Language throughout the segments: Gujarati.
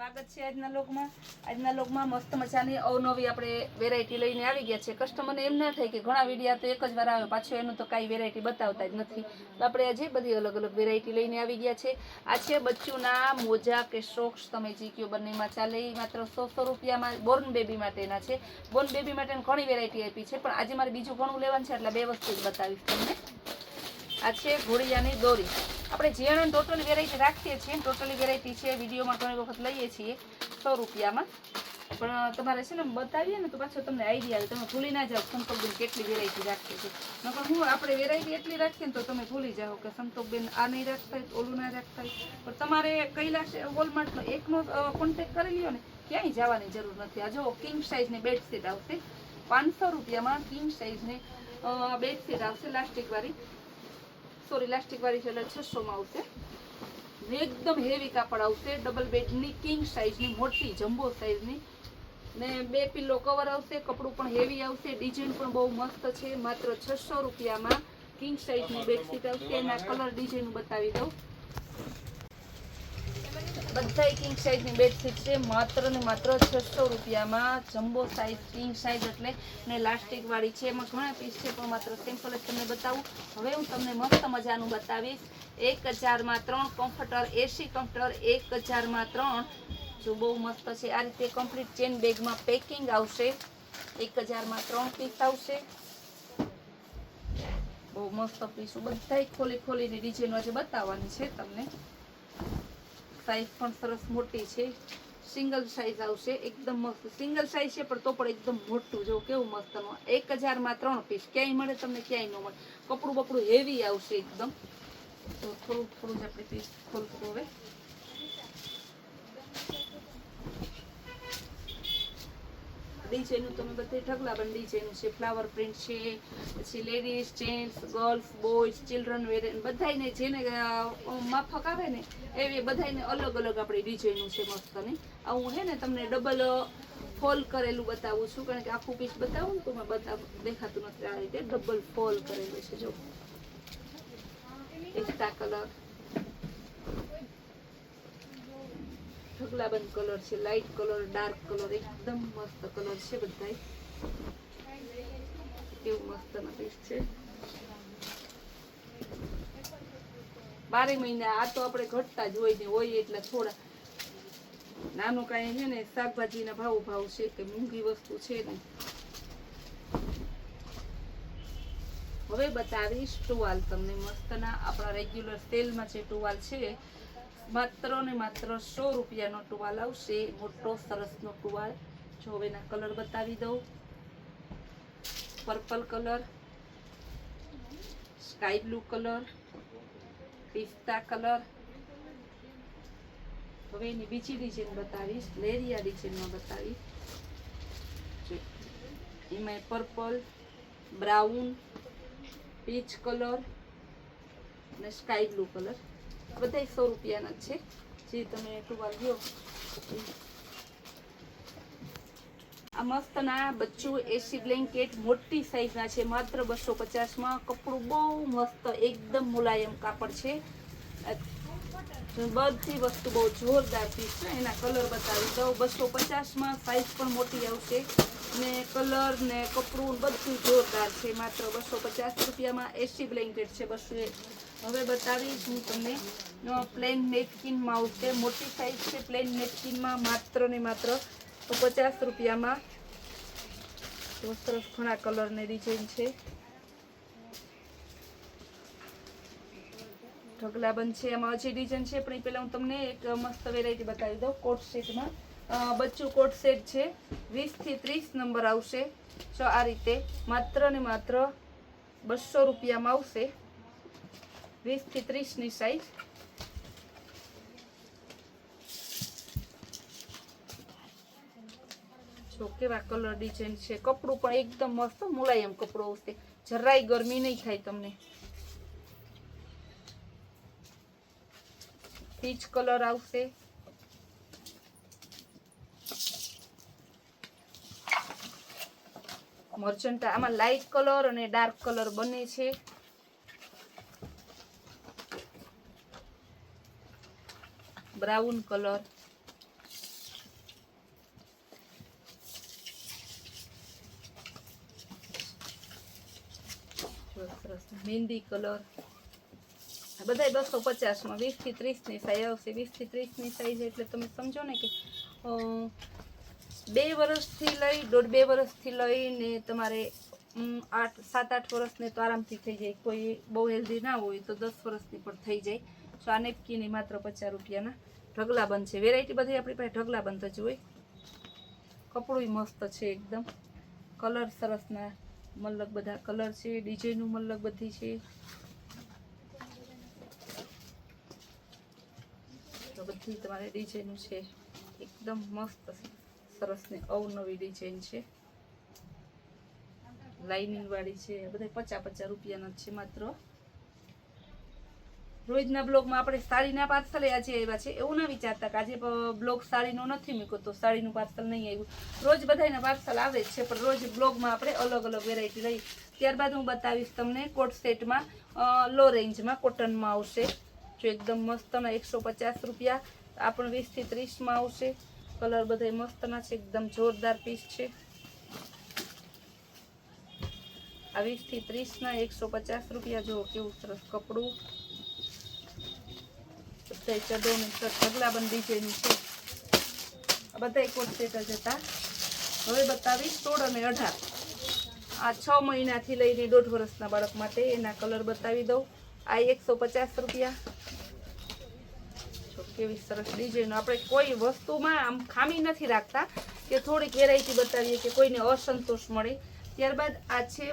સ્વાગત છે આજના લોકમાં. આજના લોકમાં મસ્ત મજાની અવનવી આપણે વેરાયટી લઈને આવી ગયા છે. કસ્ટમરને એમ ના થાય કે ઘણા વિડીયા તો એક જ વાર આવે, પાછો એનું તો કાંઈ વેરાયટી બતાવતા જ નથી. તો આપણે આજે બધી અલગ અલગ વેરાયટી લઈને આવી ગયા છે. આ છે બચ્ચુના મોજા કે સોક્સ તમે જીક્યો કયો બંનેમાં ચાલે એ માત્ર સો સો રૂપિયામાં બોર્ન બેબી માટેના છે. બોર્ન બેબી માટેની ઘણી વેરાયટી આપી છે, પણ આજે મારે બીજું ઘણું લેવાનું છે, એટલે બે વસ્તુ જ બતાવીશ તમને. આ છે ઘોડિયાની દોરી. આપણે જીયાણે ટોટલ વેરાયટી રાખીએ છીએ. ટોટલી વેરાયટી છે. વિડીયોમાં ઘણી વખત લઈએ છીએ સો રૂપિયામાં. પણ તમારે છે ને બતાવીએ ને તો પાછો તમને આઈડિયા આવે. તમે ભૂલી ના જાઓ સંતોકબેન કેટલી વેરાયટી રાખીએ છીએ નકર હું આપણે વેરાયટી એટલી રાખીએ ને તો તમે ભૂલી જાઓ કે સંતોકબેન આ નહીં રાખતા ઓલું ના રાખતા. પણ તમારે કૈલાસ વોલમાર્ટનો એકનો કોન્ટેક્ટ કરી લ્યો ને. ક્યાંય જવાની જરૂર નથી. આ જો કિંગ સાઇઝની બેડશીટ આવશે. પાંચસો રૂપિયામાં કિંગ સાઇઝની બેડશીટ આવશે લાસ્ટિક વાળી. સોરી ઇલાસ્ટિક વાળી છે એટલે છસોમાં આવશે. એકદમ હેવી કાપડ આવશે ડબલ બેડની કિંગ સાઇઝની મોટી જમ્બો સાઇઝની ને. બે પિલ્લો કવર આવશે, કપડું પણ હેવી આવશે ડિઝાઇન પણ બહુ મસ્ત છે. માત્ર છસો રૂપિયામાં કિંગ સાઇઝની બેડશીટ આવશે. એના કલર ડિઝાઇન બતાવી દઉં. બધાય કિંગ સાઇઝની બેડશીટ છે. માત્ર ને માત્ર છસો રૂપિયામાં જમ્બો સાઇઝ કિંગ સાઇઝ એટલે ને લાસ્ટિકવાળી છે. એમાં ઘણા પીસ છે, પણ માત્ર સિમ્પલ જ તમને બતાવું. હવે હું તમને મસ્ત મજાનું બતાવીશ. એક હજારમાં ત્રણ કમ્ફર્ટર એસી કમ્ફર્ટર એક હજારમાં ત્રણ. જો બહુ મસ્ત છે. આ રીતે કમ્પ્લીટ ચેન બેગમાં પેકિંગ આવશે. એક હજારમાં ત્રણ પીસ આવશે. બહુ મસ્ત પીસું બધાય ખોલી ખોલીને ડિઝાઇન આજે બતાવવાની છે તમને. સાઈઝ પણ સરસ મોટી છે. સિંગલ સાઈઝ આવશે, એકદમ મસ્ત. સિંગલ સાઈઝ છે, પણ તો પણ એકદમ મોટું જો કેવું મસ્ત એક હજારમાં ત્રણ પીસ ક્યાંય મળે તમને, ક્યાંય ન મળે. કપડું બપડું હેવી આવશે એકદમ. તો થોડું થોડું જ આપણે પીસ ખોલશું હવે. ડીજેનું તમે બધે ઢગલાબંધ ડીજેનું છે ફ્લાવર પ્રિન્ટ છે, પછી ladies gents girls boys children wear બધાયને જેને માફક આવે ને, એવી બધાયને અલગ અલગ આપણી ડિઝાઇનનું છે મસ્ત ને. આ હું હે ને તમને ડબલ ફોલ કરેલું બતાવું છું, કારણ કે આખું પીસ બતાવું ને તો મેં બતાવ દેખાતું નથી આ રીતે. ડબલ ફોલ કરેલું છે, જો. એકતા કલર. ઢગલાબંધ કલર છે લાઇટ કલર ડાર્ક કલર એકદમ મસ્ત કલર છે બધાય. કેવું મસ્ત પીસ છે. બારે મહિના આ તો આપણે ઘટતા જ હોય ને હોય એટલે થોડા નાનું કાંઈ છે ને, શાકભાજીના ભાવ ભાવ છે કે મોંઘી વસ્તુ છે ને. હવે બતાવીશ ટુવાલ તમને મસ્તના. આપણા રેગ્યુલર સેલમાં જે ટુવાલ છે માત્ર ને માત્ર સો રૂપિયાનો ટુવાલ આવશે. મોટો સરસનો ટુવાલ. જો હવે એના કલર બતાવી દઉં. Purple colour, sky blue colour, પિસ્તા colour. હવે એની બીજી ડિઝાઇન બતાવીશ, લેરિયા ડિઝાઇનમાં બતાવીશ. એમાં પર્પલ, બ્રાઉન, પીચ કલર અને સ્કાય બ્લુ કલર. બધા સો રૂપિયાના છે. જે તમે ટુવાલ એ. આ મસ્તના બચ્ચું એસી બ્લેન્કેટ મોટી સાઈઝના છે. માત્ર બસો પચાસમાં. કપડું બહુ મસ્ત, એકદમ મુલાયમ કાપડ છે. બધી વસ્તુ બહુ જોરદાર પીસ છે. એના કલર બતાવી દઉં. બસો પચાસમાં સાઈઝ પણ મોટી આવશે. ને કલર ને કપડું બધું જોરદાર છે. માત્ર બસો પચાસ રૂપિયામાં એસી બ્લેન્કેટ છે બસો હવે બતાવીશ હું તમને. પ્લેન નેપકિનમાં આવશે મોટી સાઇઝ છે. પ્લેન નેપકિનમાં માત્ર ને માત્ર પચાસ રૂપિયામાં સરસ ઘણા કલરની ડિઝાઇન છે. ઢગલાબંધ છે, એમાં હજી ડિઝાઇન છે, પણ એ પહેલાં હું તમને એક મસ્ત વેરાયટી બતાવી દઉં કોટ સેટમાં બચ્ચું કોટ સેટ છે વીસથી ત્રીસ નંબર આવશે. જો આ રીતે માત્ર ને માત્ર બસો રૂપિયામાં આવશે. વીસથી ત્રીસની સાઈઝ જો કેવા કલર ડિઝાઇન છે, કપડું પણ એકદમ મસ્ત, મુલાયમ કપડું આવશે. જરાય ગરમી નહીં થાય તમને. પીચ કલર આવશે મર્ચન્ટા આમાં લાઇટ કલર અને ડાર્ક કલર બંને છે બ્રાઉન કલર મહેંદી કલર બધાય બસો પચાસમાં વીસથી ત્રીસની સાઈઝ આવશે વીસથી ત્રીસની સાઈઝ એટલે તમે સમજો ને કે બે વર્ષથી લઈ, દોઢ બે વર્ષથી લઈને તમારે આઠ, સાત, આઠ વર્ષને તો આરામથી થઈ જાય. કોઈ બહુ હેલ્ધી ના હોય તો દસ વર્ષની પણ થઈ જાય. તો આ નેપકીની માત્ર પચાસ રૂપિયાના ઢગલાબંધ છે. વેરાયટી બધી આપણી પાસે ઢગલા બંધ જ હોય. કપડું મસ્ત છે એકદમ. કલર સરસના મલ્લક બધા કલર છે ડિઝાઇનનું મલ્લક બધી છે. બધી તમારે ડિઝાઇન છે, એકદમ મસ્ત, સરસ ને અવનવી ડિઝાઇન છે. લાઇનિંગ વાળી છે બધા પચાસ પચાસ રૂપિયાના છે માત્ર. રોજના બ્લોગમાં આપણે સાડીના પાર્સલ આજે આવ્યા છે. એવું ના વિચારતા કે આજે બ્લોગ સાડીનો નથી મૂક્યો તો સાડીનું પાર્સલ નહીં આવ્યું. રોજ બધાના પાર્સલ આવે જ છે, પણ રોજ બ્લોગમાં આપણે અલગ અલગ વેરાયટી લઈ. ત્યારબાદ હું બતાવીશ તમને કોટ સેટમાં લો રેન્જમાં કોટનમાં આવશે. જો એકદમ મસ્તના એકસો પચાસ રૂપિયા આ પણ વીસથી ત્રીસમાં આવશે. કલર બધા મસ્તના છે, એકદમ જોરદાર પીસ છે. આ વીસથી ત્રીસના એકસો પચાસ રૂપિયા, જુઓ કેવું સરસ કપડું. બધા ચડોની ઢગલાબંધ ડિઝાઇન છે. આ બધા કોટ સેટ જ હતા. હવે બતાવીશ સોળ અને અઢાર. આ છ મહિનાથી લઈને દોઢ વર્ષના બાળક માટે એના કલર બતાવી દઉં. આ એકસો પચાસ રૂપિયા. કેવી સરસ ડિઝાઇન આપણે કોઈ વસ્તુમાં આમ ખામી નથી રાખતા કે થોડીક વેરાયટી બતાવીએ કે કોઈને અસંતોષ મળે. ત્યારબાદ આ છે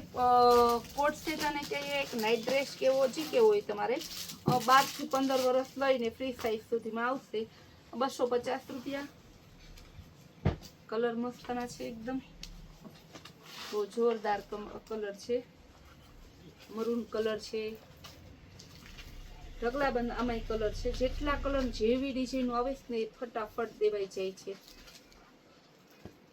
કોટ સેટ અને કહીએ એક નાઇટ ડ્રેસ કેવો, જે કેવો હોય તમારે. બારથી પંદર વર્ષ લઈને ફ્રી સાઇઝ સુધીમાં આવશે. બસો પચાસ રૂપિયા. કલર મસ્તના છે એકદમ. બહુ જોરદાર કલર છે. મરૂન કલર છે. ઢગલાબંધ આમાંય કલર છે. જેટલા કલર જેવી ડિઝાઇનો આવે છે ને એ ફટાફટ દેવાઈ જાય છે.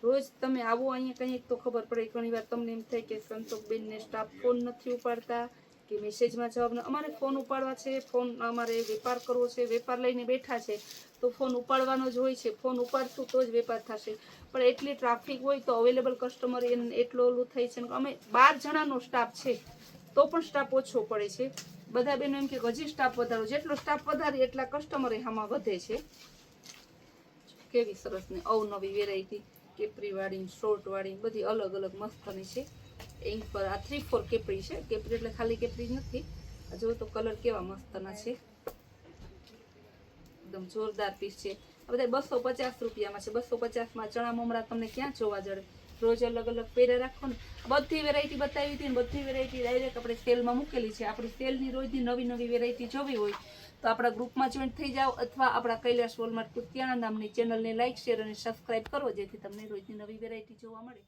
રોજ તમે આવો અહીંયા કંઈક તો ખબર પડે. ઘણી વાર તમને એમ થાય કે સંતોષબેનને સ્ટાફ ફોન નથી ઉપાડતા, કે મેસેજમાં જવાબ અમારે ફોન ઉપાડવા છે. ફોન અમારે વેપાર કરવો છે. વેપાર લઈને બેઠા છે. તો ફોન ઉપાડવાનો જ હોય છે. ફોન ઉપાડશું તો જ વેપાર થશે. પણ એટલી ટ્રાફિક હોય તો અવેલેબલ કસ્ટમર એટલો ઓલું થઈ છે અમે બાર જણાનો સ્ટાફ છે, તો પણ સ્ટાફ ઓછો પડે છે. બધા બેનો એમ કે હજી સ્ટાફ વધારો. જેટલો સ્ટાફ વધારે એટલા કસ્ટમર આમાં વધે છે. કેવી સરસ ને અવનવી વેરાયટી કેપરી વાળી શોર્ટ વાળી, બધી અલગ અલગ મસ્તની છે. એની પર આ થ્રી ફોર કેપરી છે. કેપરી એટલે ખાલી કેપરી નથી. જો તો કલર કેવા મસ્તના છે. એકદમ જોરદાર પીસ છે. આ બધા બસો પચાસ રૂપિયામાં છે. બસો પચાસમાં ચણા મમરા તમને ક્યાં જોવા જડે? રોજ અલગ અલગ પહેરે રાખો ને બધી વેરાયટી બતાવી હતી ને બધી વેરાયટી ડાયરેક્ટ આપણે સેલમાં મૂકેલી છે. આપણી સેલની રોજની નવી નવી વેરાયટી જોવી હોય તો આપણા ગ્રુપમાં જોઈન્ટ થઈ જાઓ અથવા આપણા કૈલાસ વોલમાર્ટ કુતિયાણા નામની ચેનલને લાઇક શેર અને સબસ્ક્રાઇબ કરો જેથી તમને રોજની નવી વેરાયટી જોવા મળે.